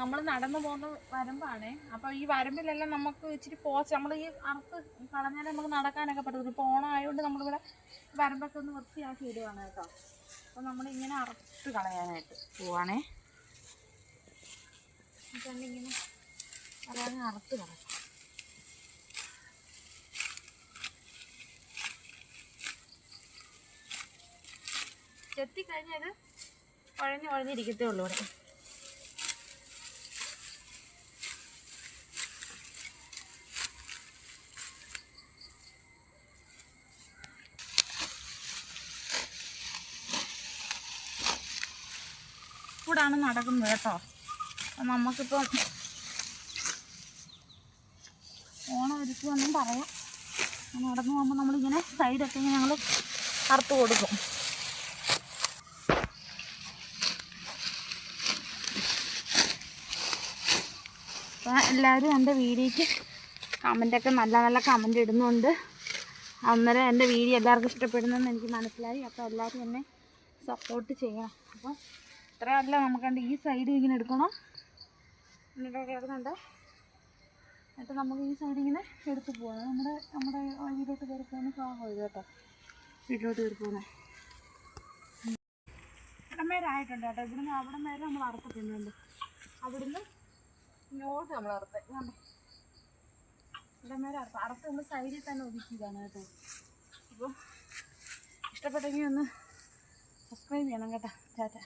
നമ്മൾ നടന്നു പോകുന്ന വരമ്പാണേ. അപ്പോൾ ഈ വരമ്പിലെല്ലാം നമുക്ക് ഇച്ചിരി പോച്ച് നമ്മൾ ഈ അറുത്ത് കളഞ്ഞാലേ നമുക്ക് നടക്കാനൊക്കെ പറ്റത്തുള്ളൂ. ഇപ്പോൾ ഓണം ആയതുകൊണ്ട് നമ്മളിവിടെ വരമ്പൊക്കെ ഒന്ന് വൃത്തിയാക്കി ഇടുവാണ് കേട്ടോ. അപ്പോൾ നമ്മളിങ്ങനെ അറുത്ത് കളയാനായിട്ട് പോവാണേ. ഇങ്ങനെ അതാണ് അറുത്ത് കളയാം. ചെത്തിക്കഴിഞ്ഞാൽ കുഴഞ്ഞ് കുഴഞ്ഞിരിക്കത്തേ ഉള്ളൂ ഇവിടെ. കൂടാണ് നടക്കുന്നത് കേട്ടോ. അപ്പം നമുക്കിപ്പോൾ ഓണം ഒരുക്കുമെന്നും പറയാം. നടന്നു പോകുമ്പോൾ നമ്മളിങ്ങനെ സൈഡൊക്കെ ഇങ്ങനെ ഞങ്ങൾ അറുത്ത് കൊടുക്കും. അപ്പോൾ എല്ലാവരും എന്റെ വീഡിയോക്ക് കമന്റൊക്കെ നല്ല നല്ല കമന്റ് ഇടുന്നുണ്ട്. അന്നേരം എന്റെ വീഡിയോ എല്ലാവർക്കും ഇഷ്ടപ്പെടുന്നെന്ന് എനിക്ക് മനസ്സിലായി. അപ്പോൾ എല്ലാവരും എന്നെ സപ്പോർട്ട് ചെയ്യണം. അപ്പോൾ ഇത്രയല്ല നമുക്കുണ്ട് ഈ സൈഡ് ഇങ്ങനെ എടുക്കണം. എന്നിട്ട് കിടക്കുന്നുണ്ട് എന്നിട്ട് നമുക്ക് ഈ സൈഡ് ഇങ്ങനെ എടുത്ത് പോകാം നമ്മുടെ നമ്മുടെ വീട്ടിലോട്ട് കയറി പോകുന്ന ഭാഗം ഇത് കേട്ടോ. വീട്ടിലോട്ട് കയറി പോകുന്നത് കേട്ടോ. ഇവിടുന്ന് അവിടം വരെ നമ്മൾ അറുത്തിട്ടുണ്ട് അവിടുന്ന് ഇങ്ങോട്ട് നമ്മൾ അറുത്ത് കണ്ടോ? ഇവിടം വരെ അറുത്ത്. അറുത്ത് നമ്മൾ സൈഡിൽ തന്നെ ഒതുക്കിയതാണ് കേട്ടോ. അപ്പോൾ ഇഷ്ടപ്പെട്ടെങ്കിൽ ഒന്ന് സബ്സ്ക്രൈബ് ചെയ്യണം കേട്ടോ. ടാറ്റ.